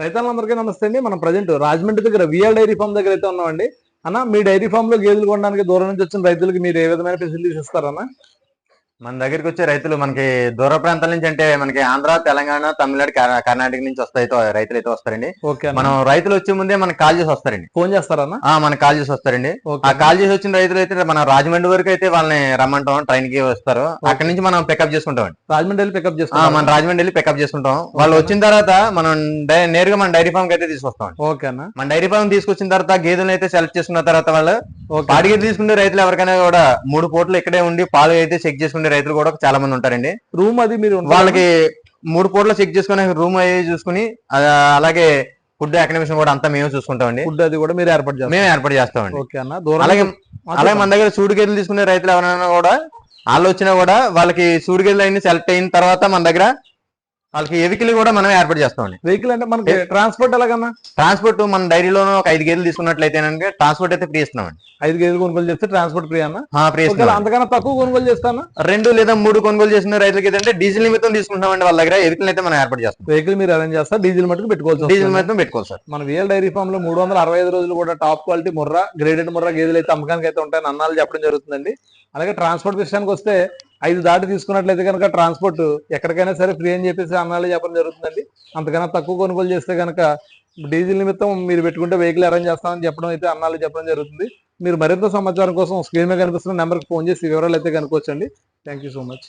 రైతులందరికీ నమస్తే అండి. మనం ప్రజెంట్ రాజమండ్రి దగ్గర విఆర్ డైరీ ఫామ్ దగ్గర అయితే ఉన్నామండి. అన్న మీ డైరీ ఫామ్లో గేదెలు కొనడానికి దూరం నుంచి వచ్చిన రైతులకు మీరు ఏ విధమైన ఫెసిలిటీస్ ఇస్తారన్నా? మన దగ్గరికి వచ్చే రైతులు మనకి దూర ప్రాంతాల నుంచి అంటే మనకి ఆంధ్ర తెలంగాణ తమిళనాడు కర్- కర్ణాటక నుంచి వస్తాయి రైతులు అయితే వస్తారండి. మనం రైతులు వచ్చే ముందే మనకి కాల్ చేసి వస్తారండి. ఫోన్ చేస్తారన్న? ఆ మనకి కాల్ చేసి వస్తారండి. ఆ కాల్ చేసి వచ్చిన రైతులు అయితే మన రాజమండ్రి వరకు అయితే వాళ్ళని రమ్మంటాం ట్రైన్కి వస్తారు అక్కడ నుంచి మనం పికప్ చేసుకుంటాం రాజమండ్రి వెళ్ళి పికప్ చేస్తాం మన రాజమండ్రి వెళ్ళి పికప్ చేసుకుంటాం. వాళ్ళు వచ్చిన తర్వాత మనం నేరుగా మన డైరీ ఫామ్కి అయితే తీసుకొస్తాం ఓకే అన్న. మన డైరీ ఫామ్ తీసుకొచ్చిన తర్వాత గేదెలను అయితే సెలెక్ట్ చేసుకున్న తర్వాత వాళ్ళు ఓకే పాడి గేదెలు తీసుకునే రైతులు ఎవరికైనా కూడా మూడు పూటలు ఇక్కడే ఉండి పాలు అయితే చెక్ చేసుకునే రైతులు కూడా చాలా మంది ఉంటారండి. రూమ్ అది మీరు? వాళ్ళకి మూడు పూటలు చెక్ చేసుకుని రూమ్ అయ్యి చూసుకుని అలాగే ఫుడ్ అకామిడేషన్ కూడా అంతా మేమే చూసుకుంటామండి. ఫుడ్ అది కూడా మీరు ఏర్పాటు చేస్తారు మేమే ఏర్పాటు చేస్తామండి. ఓకే అన్న. అలాగే అలాగే మన దగ్గర సూడి గేదెలు తీసుకునే రైతులు ఎవరైనా కూడా వాళ్ళు వచ్చినా కూడా వాళ్ళకి సూడి గేదెలు అన్ని సెలెక్ట్ అయిన తర్వాత మన దగ్గర వాళ్ళకి ఎవికలు కూడా మనం ఏర్పాటు చేస్తామండి. వెహికల్ అంటే మనకి ట్రాన్స్పోర్ట్ ఎలాగన్నా? ట్రాన్స్పోర్ట్ మన డైరీలో ఒక ఐదు గేదెలు తీసుకున్నట్లయితే ట్రాన్స్పోర్ట్ అయితే ఫ్రీ ఇస్తున్నామండి. ఐదు గేదెలు కొనుగోలు చేస్తే ట్రాన్స్పోర్ట్ ఫ్రీ అన్న? ఫ్రీ అంతకన్నా తక్కువ కొనుగోలు చేస్తానా? రెండు లేదా మూడు కొనుగోలు చేసిన రైతులకి ఏంటంటే డీజిల్ నిమిత్తం తీసుకుంటామండి వాళ్ళ దగ్గర. ఎవికలు అయితే మనం ఏర్పాటు చేస్తాం. వెహికల్ మీరు అరేంజ్ చేస్తారు డీజిల్ మటుకు పెట్టుకోవాల్సి డీజిల్ వస్తుంది. నిమిత్తం పెట్టుకోవాలి సార్. మన విఎల్ డైరీ ఫామ్లో మూడు వందల అరవై ఐదు రోజులు కూడా top quality Murrah graded Murrah గేదెలు అయితే అమ్మకానికి అయితే ఉంటాయని అన్నాలు చెప్పడం జరుగుతుందండి. అలాగే ట్రాన్స్పోర్ట్ విషయానికి వస్తే ఐదు దాటి తీసుకున్నట్లయితే కనుక ట్రాన్స్పోర్ట్ ఎక్కడికైనా సరే ఫ్రీ అని చెప్పేసి అన్నాలు చెప్పడం జరుగుతుందండి. అంతకన్నా తక్కువ కొనుగోలు చేస్తే కనుక డీజిల్ నిమిత్తం మీరు పెట్టుకుంటే వెహికల్ అరేంజ్ చేస్తామని చెప్పడం అయితే అన్నాళ్ళు చెప్పడం జరుగుతుంది. మీరు మరింత సమాచారం కోసం స్క్రీన్ మీద కనిపిస్తున్న నెంబర్కి ఫోన్ చేసి వివరాలు అయితే కనుకోవచ్చండి థ్యాంక్ యూ సో మచ్